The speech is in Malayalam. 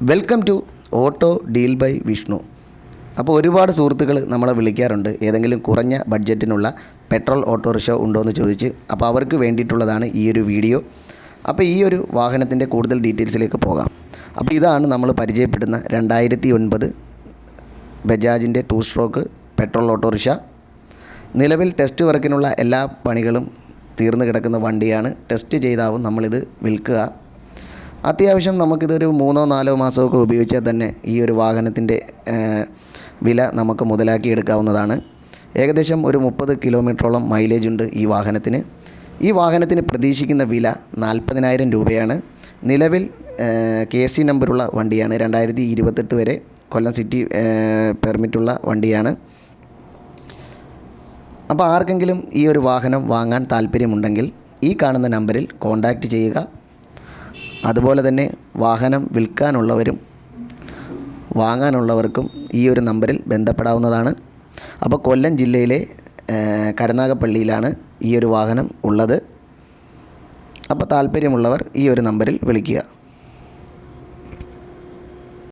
Welcome to auto deal by Vishnu അപ്പോൾ ഒരുപാട് സുഹൃത്തുക്കൾ നമ്മളെ വിളിക്കാറുണ്ട്. ഏതെങ്കിലും കുറഞ്ഞ ബഡ്ജറ്റിനുള്ള പെട്രോൾ ഓട്ടോറിക്ഷ ഉണ്ടോ എന്ന് ചോദിച്ച്. അപ്പോൾ അവർക്ക് വേണ്ടിയിട്ടുള്ളതാണ് ഈ ഒരു വീഡിയോ. അപ്പോൾ ഈ ഒരു വാഹനത്തിന്റെ കൂടുതൽ ഡീറ്റെയിൽസിലേക്ക് പോകാം. അപ്പോൾ ഇതാണ് നമ്മൾ പരിചയപ്പെടുന്ന രണ്ടായിരത്തി ഒൻപത് ബജാജിന്റെ ടു സ്ട്രോക്ക് പെട്രോൾ ഓട്ടോറിക്ഷ നിലവിൽ ടെസ്റ്റ് വർക്കിനുള്ള എല്ലാ പണികളും തീർന്നു കിടക്കുന്ന വണ്ടിയാണ്. ടെസ്റ്റ് ചെയ്താവും നമ്മളിത് വിൽക്കുക. അത്യാവശ്യം നമുക്കിതൊരു മൂന്നോ നാലോ മാസമൊക്കെ ഉപയോഗിച്ചാൽ തന്നെ ഈ ഒരു വാഹനത്തിന്റെ വില നമുക്ക് മുതലാക്കി എടുക്കാവുന്നതാണ് ഏകദേശം ഒരു മുപ്പത് കിലോമീറ്ററോളം മൈലേജ് ഉണ്ട് ഈ വാഹനത്തിന്. ഈ വാഹനത്തിന് പ്രതീക്ഷിക്കുന്ന വില നാൽപ്പതിനായിരം രൂപയാണ്. നിലവിൽ കെ സി നമ്പറുള്ള വണ്ടിയാണ്. രണ്ടായിരത്തി ഇരുപത്തെട്ട് വരെ കൊല്ലം സിറ്റി പെർമിറ്റുള്ള വണ്ടിയാണ്. അപ്പോൾ ആർക്കെങ്കിലും ഈ ഒരു വാഹനം വാങ്ങാൻ താല്പര്യമുണ്ടെങ്കിൽ ഈ കാണുന്ന നമ്പറിൽ കോൺടാക്റ്റ് ചെയ്യുക. അതുപോലെ തന്നെ വാഹനം വിൽക്കാനുള്ളവരും വാങ്ങാനുള്ളവർക്കും ഈ ഒരു നമ്പറിൽ ബന്ധപ്പെടാവുന്നതാണ്. അപ്പോൾ കൊല്ലം ജില്ലയിലെ കരുനാഗപ്പള്ളിയിലാണ് ഈ ഒരു വാഹനം ഉള്ളത്. അപ്പോൾ താല്പര്യമുള്ളവർ ഈ ഒരു നമ്പറിൽ വിളിക്കുക.